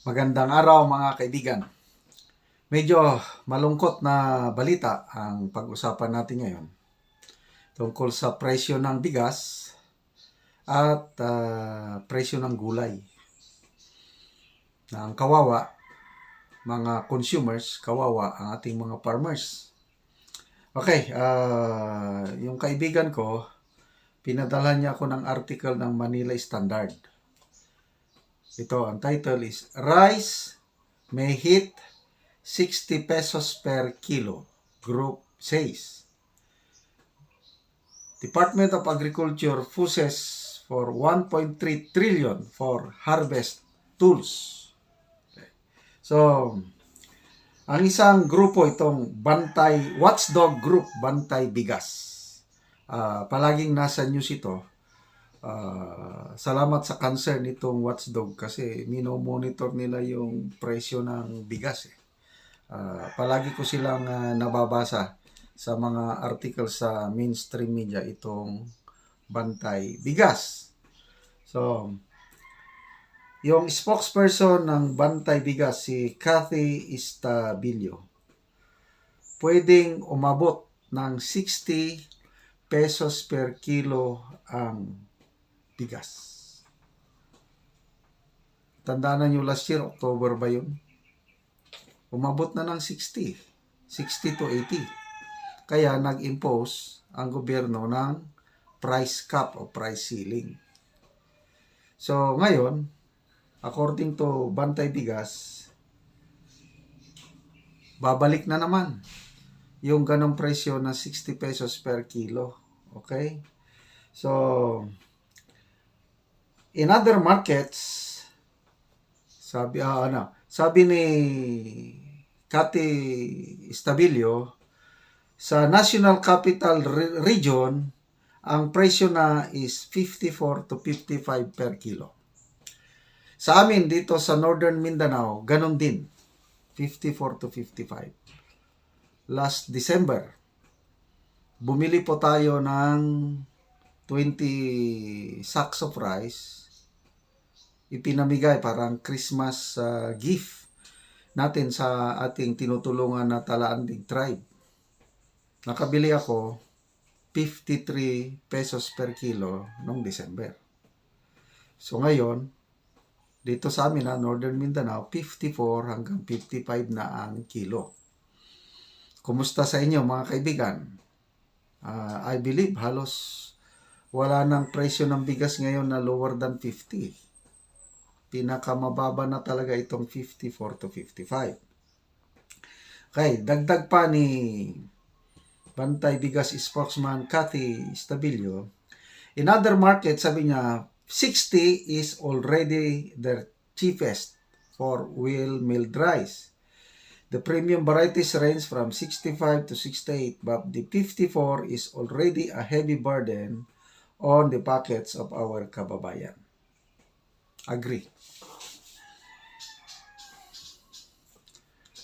Magandang araw mga kaibigan. Medyo malungkot na balita ang pag-usapan natin ngayon tungkol sa presyo ng bigas at ah, presyo ng gulay. Na ang kawawa, mga consumers, kawawa ang ating mga farmers. Okay, ah, yung kaibigan ko, pinadala niya ako ng article ng Manila Standard. Ito, ang title is Rice may hit 60 pesos per kilo. Group says. Department of Agriculture fuses for 1.3 trillion for harvest tools. So, ang isang grupo itong Bantay, Watchdog Group Bantay Bigas. Ah, palaging nasa news ito. Ah, salamat sa concern nitong Watchdog kasi mino-monitor nila yung presyo ng bigas eh. Ah, palagi ko silang ah, nababasa sa mga article sa mainstream media itong Bantay Bigas. So, yung spokesperson ng Bantay Bigas, si Cathy Istabilio, pwedeng umabot ng 60 pesos per kilo ang bigas. Tandaan na nyo last year, October ba yun? Umabot na ng 60. 60 to 80. Kaya nag-impose ang gobyerno ng price cap o price ceiling. So, ngayon, according to Bantay Bigas, babalik na naman yung ganong presyo na 60 pesos per kilo. Okay? So, in other markets, sabi, ah, ano, sabi ni Cathy Stabilio, sa National Capital Re- Region, ang presyo na is 54 to 55 per kilo. Sa amin dito sa Northern Mindanao, ganun din. 54 to 55. Last December, bumili po tayo ng 20 sacks of rice. Ipinamigay parang Christmas uh, gift natin sa ating tinutulungan na Talaanding tribe. Nakabili ako 53 pesos per kilo noong December. So ngayon, dito sa amin na Northern Mindanao, 54 hanggang 55 na ang kilo. Kumusta sa inyo mga kaibigan? Ah, I believe halos wala nang presyo ng bigas ngayon na lower than 50. Pinakamababa na talaga itong 54 to 55. Okay, dagdag pa ni Bantay Bigas spokesman Cathy Stabilio. In other markets, sabi niya, 60 is already the cheapest for wheel milled rice. The premium varieties range from 65 to 68, but the 54 is already a heavy burden on the pockets of our kababayan. Agree.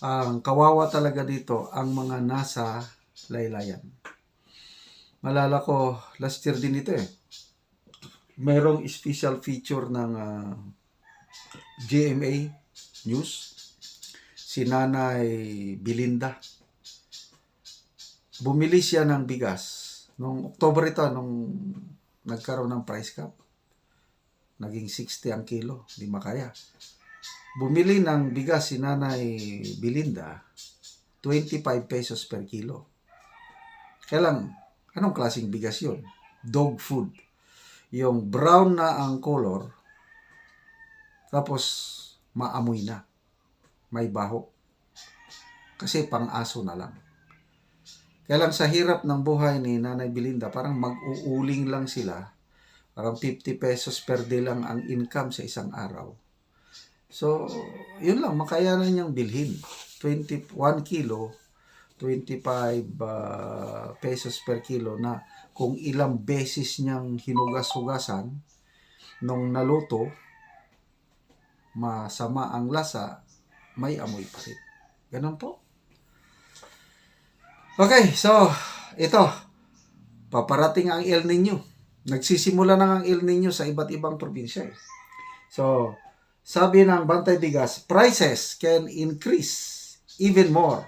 Ang kawawa talaga dito ang mga nasa laylayan. Malala ko, last year din ito eh. Merong special feature ng ah, GMA News si Nanay Bilinda. Bumili siya ng bigas. Nung October ito, nung nagkaroon ng price cap. Naging 60 ang kilo. Hindi makaya. Bumili ng bigas si Nanay Bilinda. 25 pesos per kilo. Kaya anong klaseng bigas yun? Dog food. Yung brown na ang color, tapos maamoy na. May baho. Kasi pang-aso na lang. Kaya sa hirap ng buhay ni Nanay Belinda, parang mag-uuling lang sila. Parang 50 pesos per day lang ang income sa isang araw. So, yun lang, makayanan niyang bilhin. 21 kilo, 25 ah, pesos per kilo na kung ilang beses niyang hinugas-hugasan nung naluto, masama ang lasa, may amoy pa rin. Ganun po. Okay, so, ito. Paparating ang El Nino. Nagsisimula na ang El Nino sa iba't ibang probinsya. eh. So, sabi ng Bantay Bigas, prices can increase even more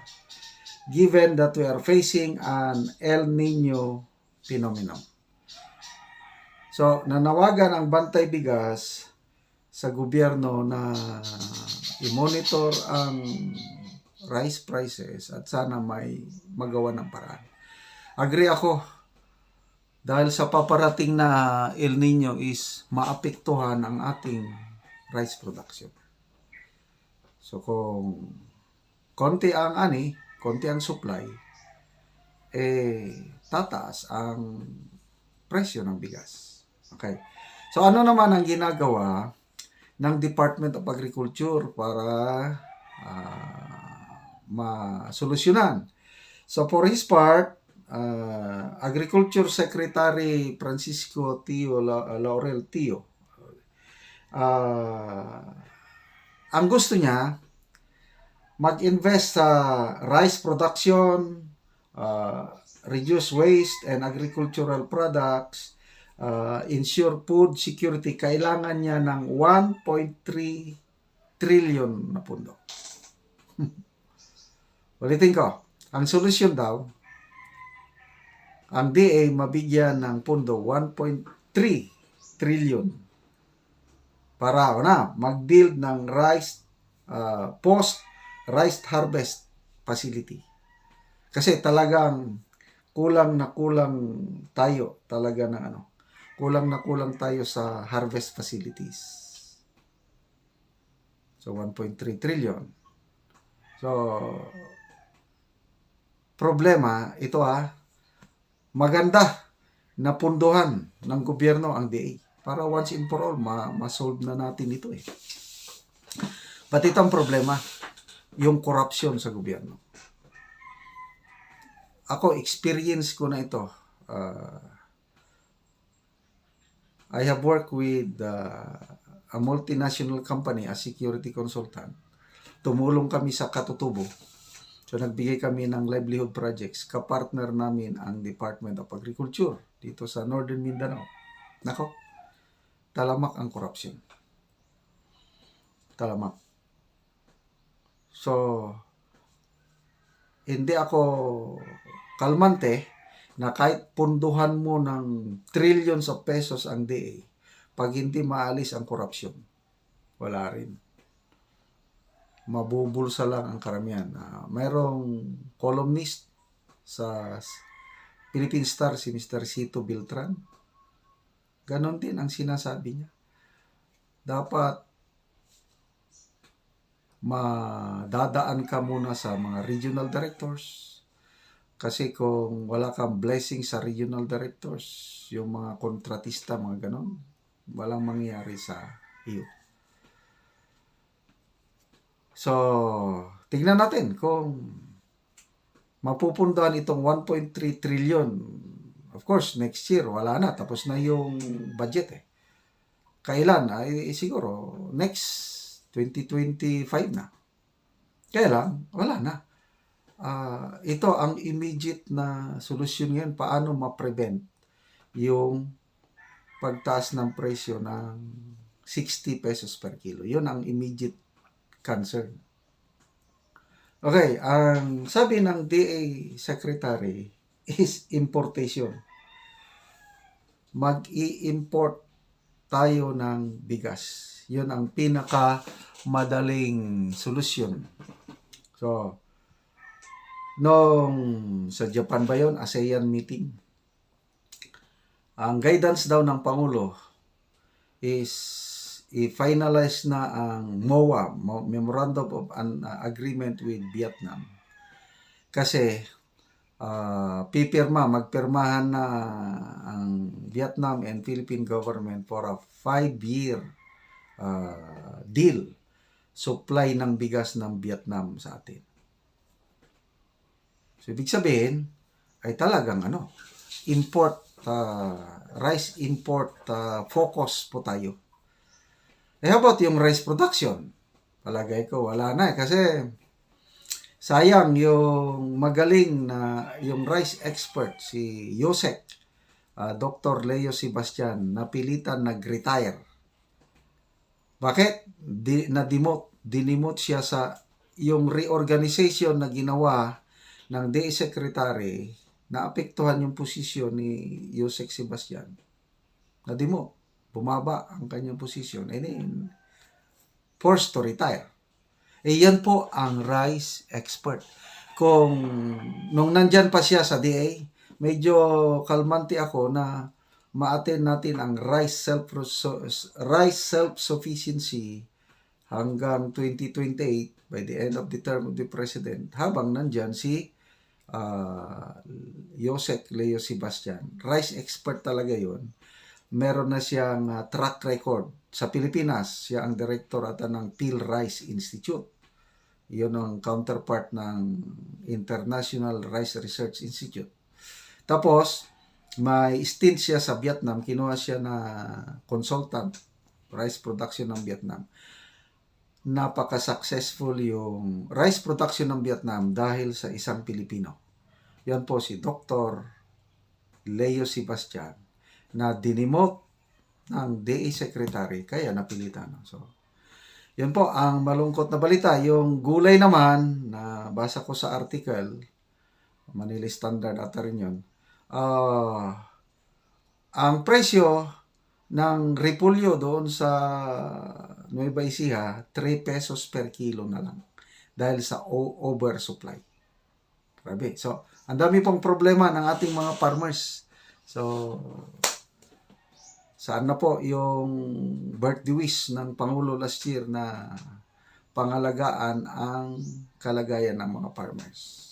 given that we are facing an El Nino phenomenon. So, nanawagan ang Bantay Bigas sa gobyerno na i-monitor ang rice prices at sana may magawa ng paraan. Agree ako dahil sa paparating na El Nino is maapektuhan ang ating rice production. So kung konti ang ani, konti ang supply, eh tataas ang presyo ng bigas. Okay. So ano naman ang ginagawa ng Department of Agriculture para ah, masolusyonan? So for his part, ah, Agriculture Secretary Francisco Tio La- Laurel Tio ah, ang gusto niya mag-invest sa rice production, ah, reduce waste and agricultural products, uh, ensure food security, kailangan niya ng 1.3 trillion na pundo. Ulitin ko, ang solusyon daw, ang DA mabigyan ng pundo 1.3 trillion para na mag-build ng rice uh, post rice harvest facility. Kasi talagang kulang na kulang tayo talaga ng ano. Kulang na kulang tayo sa harvest facilities. So 1.3 trillion. So problema ito ah maganda na punduhan ng gobyerno ang DA para once and for all ma- ma-solve na natin ito eh. But ito ang problema, yung corruption sa gobyerno. Ako, experience ko na ito. Uh, I have worked with uh, a multinational company as security consultant. Tumulong kami sa Katutubo. So nagbigay kami ng livelihood projects. Kapartner namin ang Department of Agriculture dito sa Northern Mindanao. Nako, talamak ang corruption. Talamak. So, hindi ako kalmante na kahit punduhan mo ng trillions of pesos ang DA, pag hindi maalis ang korupsyon, wala rin. Mabubulsa lang ang karamihan. Uh, mayroong columnist sa Philippine Star, si Mr. Cito Beltran. Ganon din ang sinasabi niya. Dapat madadaan ka muna sa mga regional directors. Kasi kung wala kang blessing sa regional directors, yung mga kontratista, mga ganon, walang mangyayari sa iyo. So, tingnan natin kung mapupundahan itong 1.3 trillion. Of course, next year, wala na. Tapos na yung budget eh. Kailan? Ay, siguro, next 2025 na. Kaya lang, wala na. Uh, ito ang immediate na solusyon ngayon paano ma-prevent yung pagtaas ng presyo ng 60 pesos per kilo. Yun ang immediate concern. Okay, ang sabi ng DA Secretary is importation. Mag-i-import tayo ng bigas. Yun ang pinaka madaling solusyon. So, nung sa Japan ba yun, ASEAN meeting, ang guidance daw ng Pangulo is i-finalize na ang MOA, Memorandum of an Agreement with Vietnam. Kasi uh, pipirma, magpirmahan na ang Vietnam and Philippine government for a five-year uh, deal supply ng bigas ng Vietnam sa atin. So, ibig sabihin, ay talagang ano, import, uh, rice import uh, focus po tayo. Eh, how about yung rice production? Palagay ko, wala na eh. Kasi, sayang yung magaling na yung rice expert si Yosek uh, Dr. Leo Sebastian napilitan nag-retire Bakit? Di, na-demote, dinimote siya sa yung reorganization na ginawa ng DA Secretary na apektuhan yung posisyon ni Yusek Sebastian. Na-demote. Bumaba ang kanyang posisyon. And then, forced to retire. Eh, yan po ang rice expert. Kung nung nandyan pa siya sa DA, medyo kalmante ako na ma-attend natin ang rice self rice self-sufficiency hanggang 2028 by the end of the term of the president habang nandyan si uh, Yosek Leo Sebastian. Rice expert talaga yon. Meron na siyang uh, track record sa Pilipinas. Siya ang director ata ng Peel Rice Institute. Yun ang counterpart ng International Rice Research Institute. Tapos, may stint siya sa Vietnam. Kinuha siya na consultant rice production ng Vietnam. Napaka-successful yung rice production ng Vietnam dahil sa isang Pilipino. Yan po si Dr. Leo Sebastian na dinimote ng DA Secretary kaya napilitan. So, yan po ang malungkot na balita. Yung gulay naman na basa ko sa article, Manila Standard ata rin yun, ah, ang presyo ng repulyo doon sa Nueva Ecija, 3 pesos per kilo na lang dahil sa oversupply. Grabe. So, ang dami pang problema ng ating mga farmers. So, saan na po yung birthday wish ng Pangulo last year na pangalagaan ang kalagayan ng mga farmers.